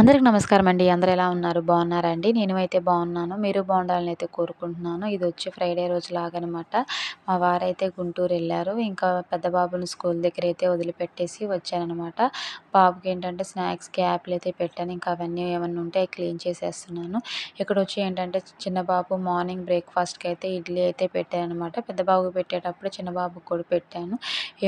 అందరికి నమస్కారం అండి. అందరు ఎలా ఉన్నారు? బాగున్నారా అండి? నేను అయితే బాగున్నాను. మీరు బాగుండాలని అయితే కోరుకుంటున్నాను. ఇది వచ్చి ఫ్రైడే రోజు లాగనమాట. మా వారైతే గుంటూరు వెళ్ళారు. ఇంకా పెద్ద బాబుని స్కూల్ దగ్గర అయితే వదిలిపెట్టేసి వచ్చానమాట బాబుకి ఏంటంటే స్నాక్స్కి యాప్లు అయితే పెట్టాను. ఇంకా అవన్నీ ఏమన్నా ఉంటే క్లీన్ చేసేస్తున్నాను. ఇక్కడ వచ్చి ఏంటంటే చిన్న బాబు మార్నింగ్ బ్రేక్ఫాస్ట్కి అయితే ఇడ్లీ అయితే పెట్టాను అనమాట పెద్ద బాబుకి పెట్టేటప్పుడు చిన్న బాబుకి కూడా పెట్టాను.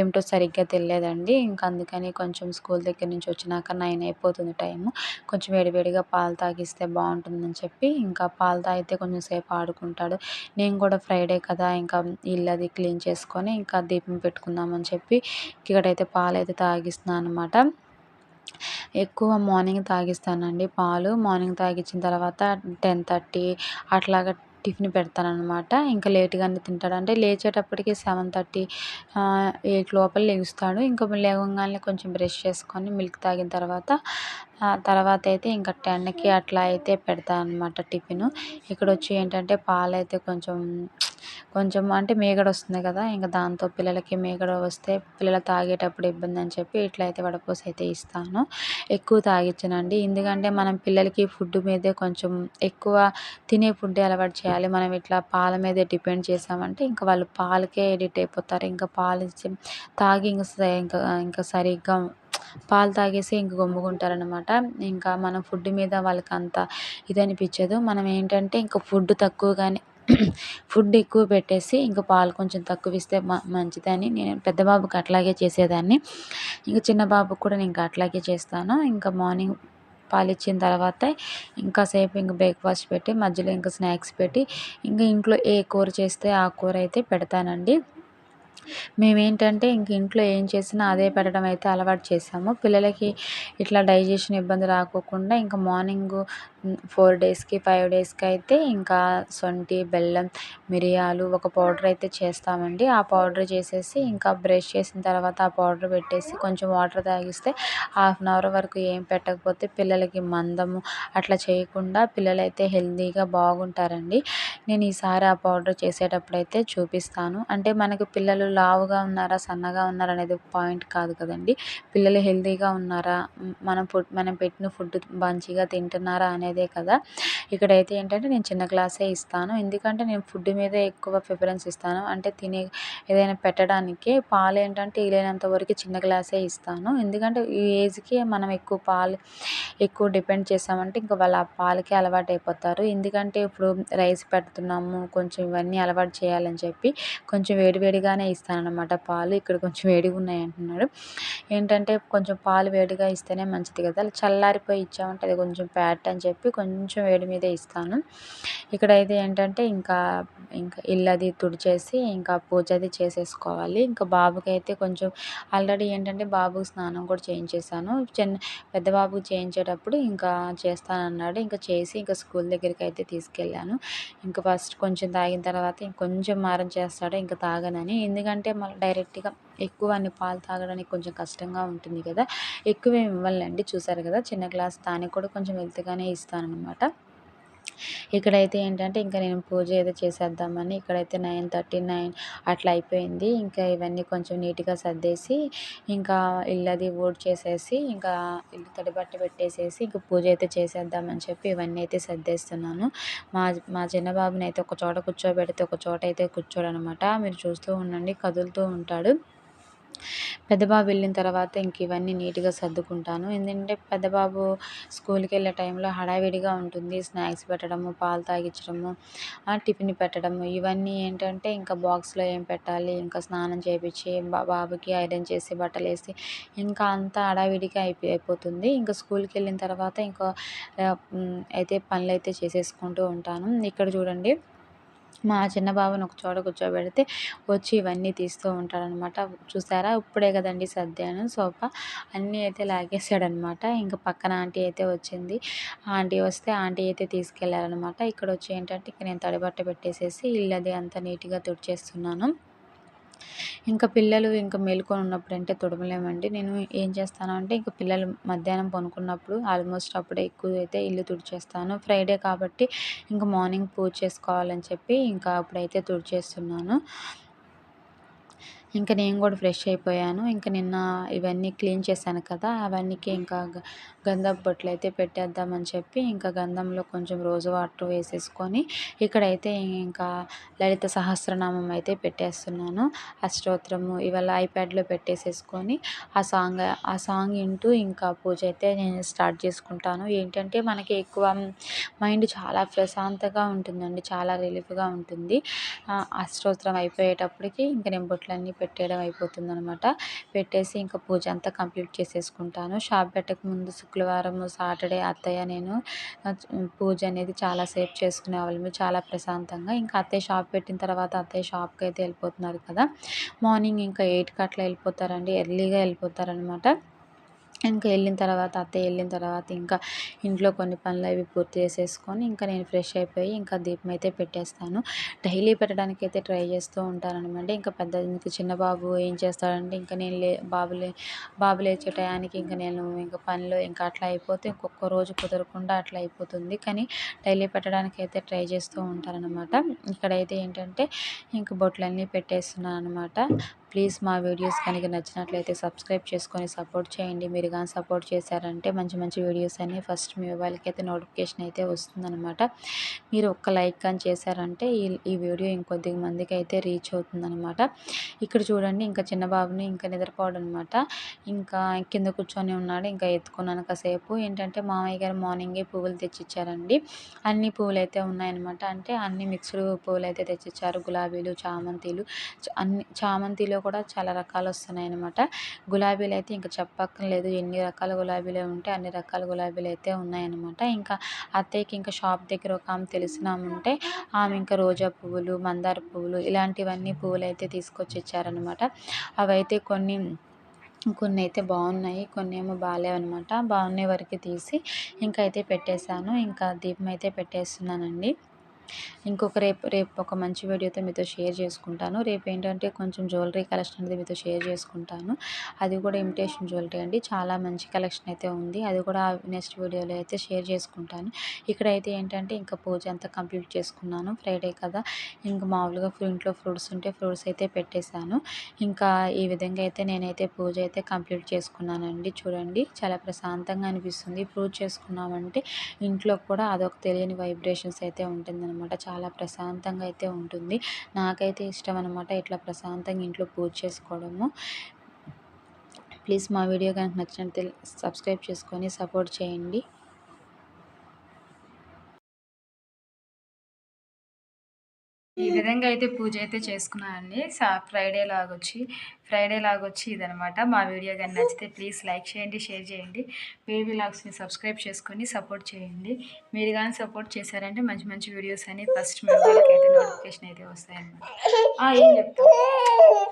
ఏమిటో సరిగ్గా తెలియదండి. ఇంకా అందుకని కొంచెం స్కూల్ దగ్గర నుంచి వచ్చినాక నైన్ అయిపోతుంది టైము. కొంచెం వేడివేడిగా పాలు తాగిస్తే బాగుంటుందని చెప్పి ఇంకా పాలు తాగితే కొంచెం సేపు ఆడుకుంటాడు. నేను కూడా ఫ్రైడే కదా ఇంకా ఇల్లు అది క్లీన్ చేసుకొని ఇంకా దీపం పెట్టుకుందామని చెప్పి ఇక్కడైతే పాలు అయితే తాగిస్తున్నాను అనమాట ఎక్కువ మార్నింగ్ తాగిస్తానండి పాలు. మార్నింగ్ తాగించిన తర్వాత టెన్ థర్టీ అట్లాగా టిఫిన్ పెడతానమాట ఇంకా లేట్గానే తింటాడు. అంటే లేచేటప్పటికి సెవెన్ థర్టీ ఎయిట్ లోపల లేస్తాడు ఇంకా లేవగానే కొంచెం బ్రష్ చేసుకొని మిల్క్ తాగిన తర్వాత తర్వాత అయితే ఇంకా టెన్కి అట్లా అయితే పెడతాను అనమాట టిఫిన్. ఇక్కడ వచ్చి ఏంటంటే పాలు అయితే కొంచెం కొంచెం అంటే మీగడ వస్తుంది కదా ఇంకా దాంతో పిల్లలకి మీగడ వస్తే పిల్లలు తాగేటప్పుడు ఇబ్బంది అని చెప్పి ఇట్లా అయితే వడపోసి అయితే ఇస్తాను. ఎక్కువ తాగించనండి ఎందుకంటే మనం పిల్లలకి ఫుడ్ మీదే కొంచెం ఎక్కువ తినే ఫుడ్ అలవాటు చేయాలి. మనం ఇట్లా పాల మీదే డిపెండ్ చేసామంటే ఇంకా వాళ్ళు పాలకే ఎడిట్ అయిపోతారు. ఇంకా పాలు తాగి ఇంకా ఇంకా ఇంకా సరిగ్గా పాలు తాగేసి ఇంక గమ్ముకుంటారనమాట ఇంకా మనం ఫుడ్ మీద వాళ్ళకి అంత ఇది అనిపించదు. మనం ఏంటంటే ఇంకా ఫుడ్ తక్కువగానే ఫుడ్ ఎక్కువ పెట్టేసి ఇంకా పాలు కొంచెం తక్కువ ఇస్తే మ మంచిదని. నేను పెద్ద బాబుకి అట్లాగే చేసేదాన్ని. ఇంకా చిన్న బాబుకి కూడా నేను ఇంకా అట్లాగే చేస్తాను. ఇంకా మార్నింగ్ పాలు ఇచ్చిన తర్వాత ఇంకా సేపు ఇంక బ్రేక్ఫాస్ట్ పెట్టి మధ్యలో ఇంకా స్నాక్స్ పెట్టి ఇంకా ఇంట్లో ఏ కూర చేస్తే ఆ కూర అయితే పెడతానండి. మేమేంటంటే ఇంక ఇంట్లో ఏం చేసినా అదే పెట్టడం అయితే అలవాటు చేసాము పిల్లలకి ఇట్లా డైజెషన్ ఇబ్బంది రాకోకుండా ఇంకా మార్నింగ్ ఫోర్ డేస్కి ఫైవ్ డేస్కి అయితే ఇంకా శొంఠి బెల్లం మిరియాలు ఒక పౌడర్ అయితే చేస్తామండి. ఆ పౌడర్ చేసేసి ఇంకా బ్రష్ చేసిన తర్వాత ఆ పౌడర్ పెట్టేసి కొంచెం వాటర్ తాగిస్తే హాఫ్ అన్ అవర్ వరకు ఏం పెట్టకపోతే పిల్లలకి మందము అట్లా చేయకుండా పిల్లలు అయితే హెల్తీగా బాగుంటారండి. నేను ఈసారి ఆ పౌడర్ చేసేటప్పుడు అయితే చూపిస్తాను. అంటే మనకు పిల్లలు లావుగా ఉన్నారా సన్నగా ఉన్నారా అనేది పాయింట్ కాదు కదండి. పిల్లలు హెల్తీగా ఉన్నారా మనం ఫుడ్ మనం పెట్టిన ఫుడ్ మంచిగా తింటున్నారా అనేది కదా. ఇక్కడైతే ఏంటంటే నేను చిన్న గ్లాసే ఇస్తాను. ఎందుకంటే నేను ఫుడ్ మీద ఎక్కువ ప్రిఫరెన్స్ ఇస్తాను. అంటే తినే ఏదైనా పెట్టడానికి పాలు ఏంటంటే వీలైనంత వరకు చిన్న గ్లాసే ఇస్తాను. ఎందుకంటే ఈ ఏజ్కి మనం ఎక్కువ పాలు ఎక్కువ డిపెండ్ చేసామంటే ఇంకా వాళ్ళ పాలకే అలవాటు అయిపోతారు ఎందుకంటే ఇప్పుడు రైస్ పెడుతున్నాము కొంచెం ఇవన్నీ అలవాటు చేయాలని చెప్పి కొంచెం వేడివేడిగానే ఇస్తాను అనమాట పాలు. ఇక్కడ కొంచెం వేడిగా ఉన్నాయి అంటున్నాడు. ఏంటంటే కొంచెం పాలు వేడిగా ఇస్తేనే మంచిది కదా. చల్లారిపోయి ఇచ్చామంటే అది కొంచెం ప్యాట్ అని చెప్పి కొంచెం వేడి మీదే ఇస్తాను. ఇక్కడైతే ఏంటంటే ఇంకా ఇంకా ఇల్లు అది తుడిచేసి ఇంకా పూజ అది చేసేసుకోవాలి. ఇంకా బాబుకి అయితే కొంచెం ఆల్రెడీ ఏంటంటే బాబుకి స్నానం కూడా చేయించేసాను. చిన్న పెద్ద బాబుకి చేయించేటప్పుడు ఇంకా చేస్తానన్నాడు. ఇంకా చేసి ఇంకా స్కూల్ దగ్గరికి అయితే తీసుకెళ్ళాను. ఇంకా ఫస్ట్ కొంచెం తాగిన తర్వాత ఇంకొంచెం మారం చేస్తాడు. ఇంకా తాగనని. ఎందుకంటే మళ్ళీ డైరెక్ట్గా ఎక్కువ అన్ని పాలు తాగడానికి కొంచెం కష్టంగా ఉంటుంది కదా. ఎక్కువ ఇవ్వాలండి చూసారు కదా చిన్న గ్లాస్ దానికి కూడా కొంచెం వెల్త్గానే ఇస్తానన్నమాట. ఇక్కడైతే ఏంటంటే ఇంకా నేను పూజ ఏదో చేసేద్దామని ఇక్కడైతే నైన్ థర్టీ నైన్ అట్లా అయిపోయింది. ఇంకా ఇవన్నీ కొంచెం నీట్గా సర్దేసి ఇంకా ఇల్లు అది చేసేసి ఇంకా ఇల్లు తడిబట్ట పెట్టేసేసి ఇంకా పూజ అయితే చేసేద్దామని చెప్పి ఇవన్నీ అయితే సర్దేస్తున్నాను. మా మా చిన్నబాబుని అయితే ఒక చోట కూర్చోబెడితే ఒక చోట అయితే కూర్చోడనమాట మీరు చూస్తూ ఉండండి కదులుతూ ఉంటాడు. పెద్ద బాబు వెళ్ళిన తర్వాత ఇంక ఇవన్నీ నీట్గా సర్దుకుంటాను. ఎందుకంటే పెద్ద బాబు స్కూల్కి వెళ్ళే టైంలో హడావిడిగా ఉంటుంది. స్నాక్స్ పెట్టడము పాలు తాగించడము టిఫిన్ పెట్టడము ఇవన్నీ ఏంటంటే ఇంకా బాక్స్లో ఏం పెట్టాలి? ఇంకా స్నానం చేయించి బాబుకి ఐరన్ చేసి బట్టలు వేసి ఇంకా అంతా హడావిడిగా అయిపో అయిపోతుంది. ఇంకా స్కూల్కి వెళ్ళిన తర్వాత ఇంకా అయితే పనులు అయితే చేసేసుకుంటూ ఉంటాను. ఇక్కడ చూడండి. మా చిన్న బాబుని ఒక చోట కూర్చోబెడితే వచ్చి ఇవన్నీ తీస్తూ ఉంటాడనమాట చూసారా? ఇప్పుడే కదండి సర్దాను సోఫా అన్నీ అయితే లాగేసాడనమాట ఇంకా పక్కన ఆంటీ అయితే వచ్చింది. ఆంటీ వస్తే ఆంటీ అయితే తీసుకెళ్ళారనమాట ఇక్కడ వచ్చి ఏంటంటే ఇక నేను తడిబట్ట పెట్టేసేసి ఇల్లు అది అంతా నీట్గా తుడిచేస్తున్నాను. ఇంకా పిల్లలు ఇంకా మేలుకొని ఉన్నప్పుడు అంటే తుడవలేమండి. నేను ఏం చేస్తాను అంటే ఇంకా పిల్లలు మధ్యాహ్నం పనుకున్నప్పుడు ఆల్మోస్ట్ అప్పుడే ఎక్కువ అయితే ఇల్లు తుడిచేస్తాను. ఫ్రైడే కాబట్టి ఇంకా మార్నింగ్ పూజ చేసుకోవాలని చెప్పి ఇంకా అప్పుడైతే తుడిచేస్తున్నాను. ఇంకా నేను కూడా ఫ్రెష్ అయిపోయాను. ఇంకా నిన్న ఇవన్నీ క్లీన్ చేశాను కదా అవన్నీకి ఇంకా గ- గంధపు బొట్లు అయితే పెట్టేద్దామని చెప్పి ఇంకా గంధంలో కొంచెం రోజు వాటర్ వేసేసుకొని ఇక్కడైతే ఇంకా లలిత సహస్రనామం అయితే పెట్టేస్తున్నాను. అష్టోత్తరము ఇవాళ ఐప్యాడ్లో పెట్టేసేసుకొని ఆ సాంగ్ ఆ సాంగ్ వింటూ ఇంకా పూజ అయితే నేను స్టార్ట్ చేసుకుంటాను. ఏంటంటే మనకి ఎక్కువ మైండ్ చాలా ప్రశాంతంగా ఉంటుందండి చాలా రిలీఫ్గా ఉంటుంది. ఆ అష్టోత్తరం అయిపోయేటప్పటికి ఇంకా నేను బొట్లన్నీ పెట్టేయడం అయిపోతుంది అనమాట పెట్టేసి ఇంకా పూజ అంతా కంప్లీట్ చేసేసుకుంటాను. షాప్ పెట్టక ముందు శుక్రవారం సాటర్డే అత్తయ్య నేను పూజ అనేది చాలా సేఫ్ చేసుకునే వాళ్ళము చాలా ప్రశాంతంగా. ఇంకా అత్తయ్య షాప్ పెట్టిన తర్వాత అత్తయ్య షాప్కి అయితే వెళ్ళిపోతున్నారు కదా. మార్నింగ్ ఇంకా ఎయిట్కి అట్లా వెళ్ళిపోతారండి. ఎర్లీగా వెళ్ళిపోతారనమాట ఇంకా వెళ్ళిన తర్వాత అత్తయ్య వెళ్ళిన తర్వాత ఇంకా ఇంట్లో కొన్ని పనులు అవి పూర్తి చేసేసుకొని ఇంకా నేను ఫ్రెష్ అయిపోయి ఇంకా దీపం అయితే పెట్టేస్తాను. డైలీ పెట్టడానికి అయితే ట్రై చేస్తూ ఉంటానన్నమాట. ఇంకా పెద్ద ఇంకా చిన్న బాబు ఏం చేస్తాడంటే ఇంకా నేను లే బాబు లే బాబు లేచే టయానికి ఇంకా నేను ఇంకా పనులు ఇంకా అట్లా అయిపోతే ఇంకొక రోజు కుదరకుండా అట్లా అయిపోతుంది. కానీ డైలీ పెట్టడానికి అయితే ట్రై చేస్తూ ఉంటానన్నమాట. ఇక్కడైతే ఏంటంటే ఇంకా బొట్లన్నీ పెట్టేస్తున్నాను అనమాట ప్లీజ్ మా వీడియోస్ కనుక నచ్చినట్లయితే సబ్స్క్రైబ్ చేసుకొని సపోర్ట్ చేయండి. మీరు కానీ సపోర్ట్ చేశారంటే మంచి మంచి వీడియోస్ అన్నీ ఫస్ట్ మీ మొబైల్కి అయితే నోటిఫికేషన్ అయితే వస్తుందన్నమాట. మీరు ఒక్క లైక్ కానీ చేశారంటే ఈ ఈ వీడియో ఇంకొద్ది మందికి అయితే రీచ్ అవుతుందన్నమాట. ఇక్కడ చూడండి ఇంకా చిన్న బాబుని ఇంకా నిద్రపోవడం అనమాట ఇంకా కింద కూర్చొని ఉన్నాడు ఇంకా ఎత్తుకున్నాను కాసేపు. ఏంటంటే మామయ్య గారు మార్నింగే పువ్వులు తెచ్చిచ్చారండి. అన్ని పువ్వులు అయితే ఉన్నాయన్నమాట. అంటే అన్ని మిక్స్డ్ పువ్వులు అయితే తెచ్చిచ్చారు. గులాబీలు చామంతిలు అన్ని చామంతిలో కూడా చాలా రకాలు వస్తున్నాయి అనమాట గులాబీలు అయితే ఇంకా చెప్పక్కర్లేదు ఎన్ని రకాల గులాబీలు ఉంటే అన్ని రకాల గులాబీలు అయితే ఉన్నాయన్నమాట. ఇంకా అత్తయ్యకి ఇంకా షాప్ దగ్గర ఒక ఆమె తెలిసిన ఆమె ఉంటే ఆమె ఇంకా రోజా పువ్వులు మందార పువ్వులు ఇలాంటివన్నీ పువ్వులు అయితే తీసుకొచ్చి ఇచ్చారనమాట అవైతే కొన్ని కొన్ని అయితే బాగున్నాయి కొన్ని ఏమో బాగాలేవన్నమాట బాగున్నాయి వరకు తీసి ఇంకా అయితే పెట్టేశాను. ఇంకా దీపం అయితే పెట్టేస్తున్నానండి. ఇంకొక రేపు రేపు ఒక మంచి వీడియోతో మీతో షేర్ చేసుకుంటాను. రేపు ఏంటంటే కొంచెం జ్యువెలరీ కలెక్షన్ అనేది మీతో షేర్ చేసుకుంటాను. అది కూడా ఇమిటేషన్ జ్యువెలరీ అండి. చాలా మంచి కలెక్షన్ అయితే ఉంది. అది కూడా నెక్స్ట్ వీడియోలో అయితే షేర్ చేసుకుంటాను. ఇక్కడైతే ఏంటంటే ఇంకా పూజ అంతా కంప్లీట్ చేసుకున్నాను. ఫ్రైడే కదా. ఇంకా మామూలుగా ఫ్రూ- ఇంట్లో ఫ్రూట్స్ ఉంటే ఫ్రూట్స్ అయితే పెట్టేశాను. ఇంకా ఈ విధంగా అయితే నేనైతే పూజ అయితే కంప్లీట్ చేసుకున్నానండి. చూడండి చాలా ప్రశాంతంగా అనిపిస్తుంది. పూజ చేసుకున్నామంటే ఇంట్లో కూడా అదొక తెలియని వైబ్రేషన్స్ అయితే ఉంటుందన్నమాట. చాలా ప్రశాంతంగా అయితే ఉంటుంది. నాకైతే ఇష్టం అనమాట ఇట్లా ప్రశాంతంగా ఇంట్లో పూజ చేసుకోవడము. ప్లీజ్ మా వీడియో కనుక నచ్చినట్లయితే సబ్స్క్రైబ్ చేసుకొని సపోర్ట్ చేయండి. ఈ విధంగా అయితే పూజ అయితే చేసుకున్నానండి. సా ఫ్రైడే లాగొచ్చి ఫ్రైడే లాగొచ్చి ఇదనమాట మా వీడియో కానీ నచ్చితే ప్లీజ్ లైక్ చేయండి షేర్ చేయండి. బేబీ లాగ్స్ని సబ్స్క్రైబ్ చేసుకొని సపోర్ట్ చేయండి. మీరు కానీ సపోర్ట్ చేశారంటే మంచి మంచి వీడియోస్ అని ఫస్ట్ మెంబర్కి అయితే నోటిఫికేషన్ అయితే వస్తాయన్నమాట. ఏం చెప్తాను